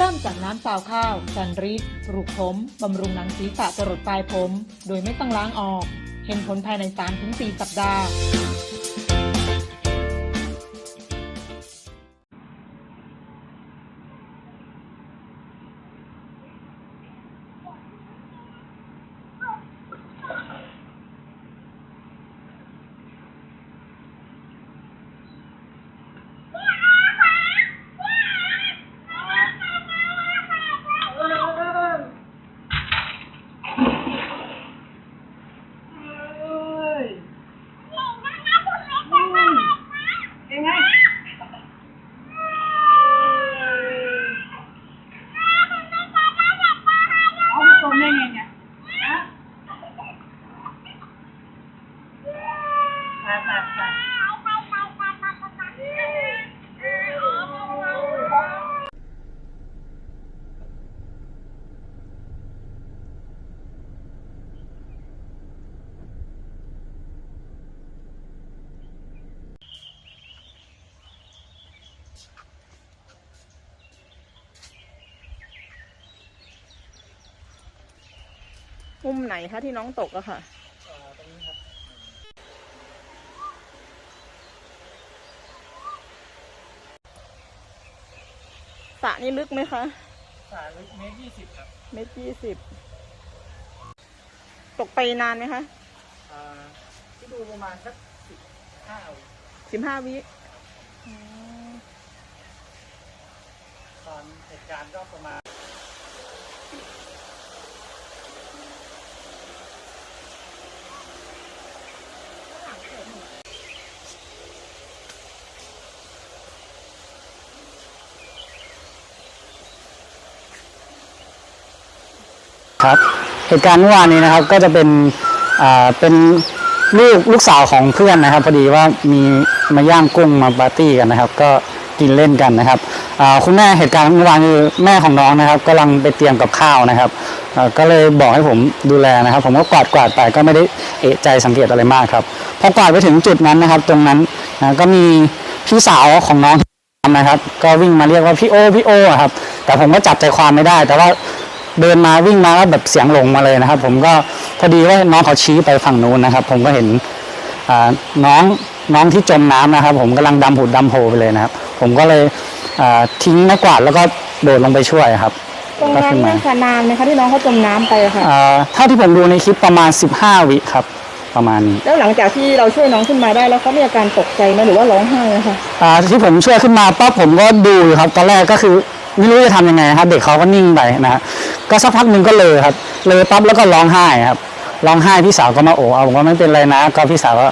รั่มจากน้ำซาวข้าวจันริดปลูกผม บำรุงหนังศีรษะจรดปลายผม โดยไม่ต้องล้างออก เห็นผลภายใน 3-4 สัปดาห์ ไปไปไปมุมไหนคะที่น้องตกอะค่ะ สระนี่ลึกไหมคะสายลึกเมตรยี่สิบครับเมตรยี่สิบตกไปนานไหมคะอ่าที่ดูประมาณสักสิบห้าสิบห้าวิตอนเหตุการณ์ก็ประมาณ ครับเหตุการณ์เมื่อวานนี้นะครับก็จะเป็นอ่าเป็นลูกลูกสาวของเพื่อนนะครับ พอดีว่ามีมาย่างกุ้งมาปาร์ตี้กันนะครับ ก็กินเล่นกันนะครับอ่าคุณแม่เหตุการณ์เมื่อวานคือแม่ของน้องนะครับกำลังไปเตรียมกับข้าวนะครับอ่าก็เลยบอกให้ผมดูแลนะครับ ผมก็กวาดกวาดไปก็ไม่ได้เอะใจสังเกตอะไรมากครับพอกวาดไปถึงจุดนั้นนะครับ ตรงนั้นนะก็มีพี่สาวของน้องนะครับ ก็วิ่งมาเรียกว่าพี่โอพี่โออะครับ แต่ผมก็จับใจความไม่ได้ แต่ว่า เดินมาวิ่งมาก็แบบเสียงหลงมาเลยนะครับ ผมก็พอดีว่าน้องเขาชี้ไปฝั่งนู้นนะครับ ผมก็เห็นอ่าน้องน้องที่จมน้ำนะครับ ผมกำลังดำผุดดำโผไปเลยนะครับ ผมก็เลยอ่าทิ้งไม้กวาดแล้วก็โดดลงไปช่วยครับตรงก็นั้นขึ้นมาน่าจะนานไหมคะที่น้องเขาจมน้ำไปอะค่ะอ่าเท่าที่ผมดูในคลิปประมาณ 15 วิครับ ประมาณนี้แล้วหลังจากที่เราช่วยน้องขึ้นมาได้แล้วเขามีอาการตกใจไหมหรือว่าร้องไห้อะคะอ่าที่ผมช่วยขึ้นมาปั๊บผมก็ดูอยู่ครับตอนแรกก็คือไม่รู้จะทำยังไงครับเด็กเขาก็นิ่งไปนะฮะ ก็สักพักหนึ่งก็เลยครับ เลยปั๊บแล้วก็ร้องไห้ครับร้องไห้พี่สาวก็มาโอ้เอาผมว่าไม่เป็นไรนะก็พี่สาวก็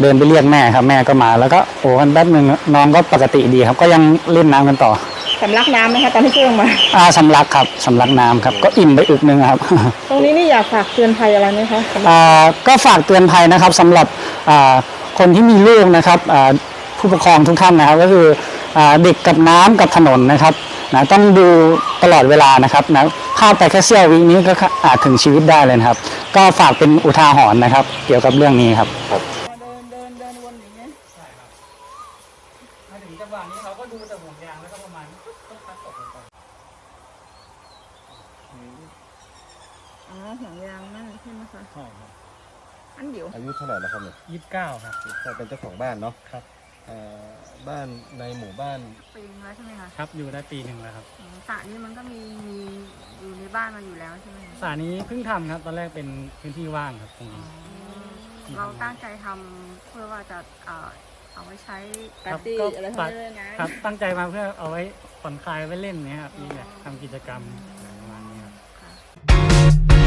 เดินไปเรียกแม่ครับ แม่ก็มาแล้วก็โอ้กันแป๊บหนึ่งน้องก็ปกติดีครับ ก็ยังเล่นน้ำกันต่อสำลักน้ำไหมคะตอนที่ช่วยออกมาอ่าสำลักครับสำลักน้ำครับ ก็อิ่มไปอึกหนึงครับ ตรงนี้นี่อยากฝากเตือนภัยอะไรไหมคะสำหรับอ่าก็ฝากเตือนภัยนะครับสำหรับอ่าคนที่มีลูกนะครับอ่าผู้ปกครองทุกท่านนะครับ ก็คืออ่าเด็กกับน้ำกับถนนนะครับ นะต้องดูตลอดเวลานะครับนะพลาดไปแค่เสี้ยววินี้ก็อาจถึงชีวิตได้เลยนะครับ ก็ฝากเป็นอุทาหรณ์นะครับ เกี่ยวกับเรื่องนี้ครับเดินเดินเดินวนอย่างเงี้ยใช่ครับมาถึงจังหวะนี้เขาก็ดูแต่ห่วงยางแล้วก็ประมาณก็พัดตกลงไปอ๋อห่วงยางนั่นใช่ไหมคะใช่ครับอันเดี๋ยวอายุเท่าไหร่แล้วครับเนี่ยยี่สิบเก้าครับก็เป็นเจ้าของบ้านเนาะครับ เอ่อบ้านในหมู่บ้านปีนึงแล้วใช่ไหมคะครับอยู่ได้ปีหนึ่งแล้วครับอืมสระนี้มันก็มีมีอยู่ในบ้านมาอยู่แล้วใช่ไหมคะสานี้เพิ่งทำครับตอนแรกเป็นพื้นที่ว่างครับตรงนี้เราตั้งใจทำเพื่อว่าจะเอ่อเอาไว้ใช้ปาร์ตี้ก็อะไรพวกนี้เลยนะครับ ตั้งใจมาเพื่อเอาไว้ผ่อนคลายไว้เล่นเนี่ยครับนี่แหละทำกิจกรรมอืม